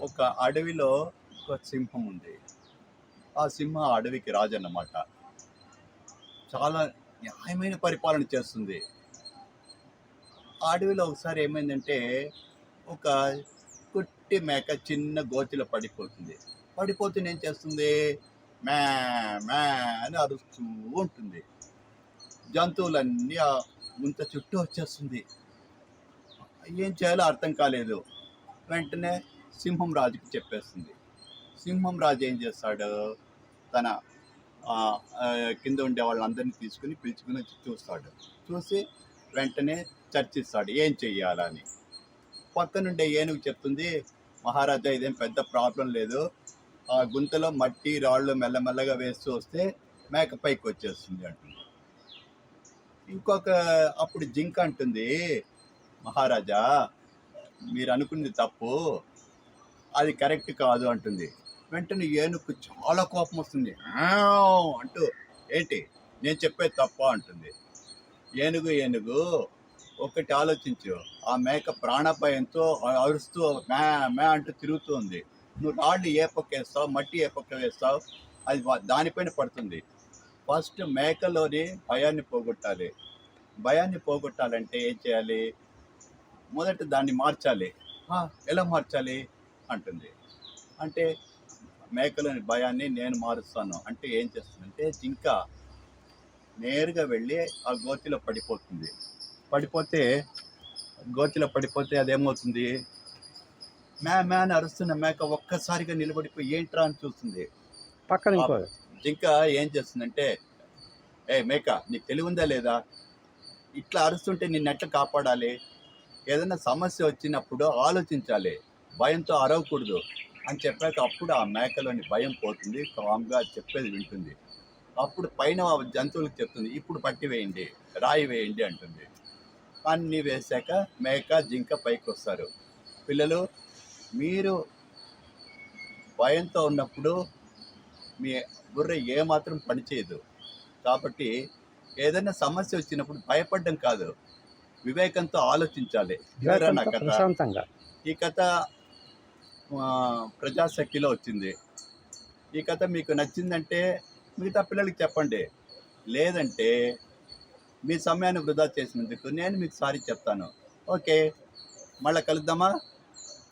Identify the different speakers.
Speaker 1: ఒక అడవిలో ఒక సింహం ఉంది. ఆ సింహం అడవికి రాజు అన్నమాట చాలా న్యాయమైన పరిపాలన చేస్తుంది. ఆ అడవిలో ఒకసారి ఏమైందంటే ఒక కుట్టి మేక చిన్న గోతిలో పడిపోతుంది. పడిపోతే ఏం చేస్తుంది? మ్యా మ్యా అని అరుస్తూ ఉంటుంది. జంతువులన్నీ ఆ ముంత చుట్టూ వచ్చేస్తుంది. ఏం చేయాలో అర్థం కాలేదు. వెంటనే సింహం రాజుకి చెప్పేస్తుంది. సింహం రాజు ఏం చేస్తాడు? తన కింద ఉండే వాళ్ళందరినీ తీసుకుని పిలుచుకుని వచ్చి చూస్తాడు. చూసి వెంటనే చర్చిస్తాడు. ఏం చెయ్యాలని? పక్కనుండే ఏనుగు చెప్తుంది మహారాజా ఇదేం పెద్ద ప్రాబ్లం లేదు. ఆ గుంతలో మట్టి రాళ్ళు మెల్లమెల్లగా వేస్తూ వస్తే మేక పైకి వచ్చేస్తుంది అంటుంది. ఇంకొక అప్పుడు జింక అంటుంది మహారాజా మీరు అనుకున్నది తప్పు. అది కరెక్ట్ కాదు అంటుంది. వెంటనే ఏనుగు చాలా కోపం వస్తుంది. అంటూ ఏంటి? నేను చెప్పేది తప్ప అంటుంది. ఏనుగు ఏనుగు ఒకటి ఆలోచించు. ఆ మేక ప్రాణభయంతో అరుస్తూ మే మే అంటూ తిరుగుతూ ఉంది. నువ్వు రాళ్ళు ఏ పక్క వేస్తావు? మట్టి ఏ పక్క వేస్తావు? అది దానిపైన పడుతుంది. ఫస్ట్ మేకలోని భయాన్ని పోగొట్టాలి. భయాన్ని పోగొట్టాలంటే ఏం చేయాలి? మొదట దాన్ని మార్చాలి. ఎలా మార్చాలి? అంటుంది. అంటే మేకలోని భయాన్ని నేను మారుస్తాను. అంటే ఏం చేస్తుందంటే జింక నేరుగా వెళ్ళి ఆ గోతిలో పడిపోతుంది. పడిపోతే గోతిలో పడిపోతే అదేమవుతుంది? మ్యా మ్యా అని అరుస్తున్న మేక ఒక్కసారిగా నిలబడిపోయి ఏంట్రా అని చూస్తుంది.
Speaker 2: పక్కన ఇంకో
Speaker 1: జింక ఏం చేస్తుందంటే ఏ మేక నీకు తెలివి ఉందా లేదా? ఇట్లా అరుస్తుంటే నిన్ను ఎట్లా కాపాడాలి? ఏదైనా సమస్య వచ్చినప్పుడు ఆలోచించాలి. భయంతో అరవకూడదు అని చెప్పాక అప్పుడు ఆ మేకలోని భయం పోతుంది కామ్గా చెప్పేది వింటుంది. అప్పుడు పైన జంతువులకు చెప్తుంది ఇప్పుడు పట్టి వేయండి రాయి వేయండి అంటుంది. అన్నీ వేసాక మేక జింక పైకి వస్తారు. పిల్లలు మీరు భయంతో ఉన్నప్పుడు మీ బుర్ర ఏమాత్రం పనిచేయదు కాబట్టి ఏదైనా సమస్య వచ్చినప్పుడు భయపడడం కాదు. వివేకంతో ఆలోచించాలి. ఈ కథ ప్రజాశక్తిలో వచ్చింది. ఈ కథ మీకు నచ్చిందంటే మిగతా పిల్లలకి చెప్పండి. లేదంటే మీ సమయాన్ని వృధా చేసినందుకు నేను మీకు సారీ చెప్తాను. ఓకే మళ్ళీ కలుద్దామా?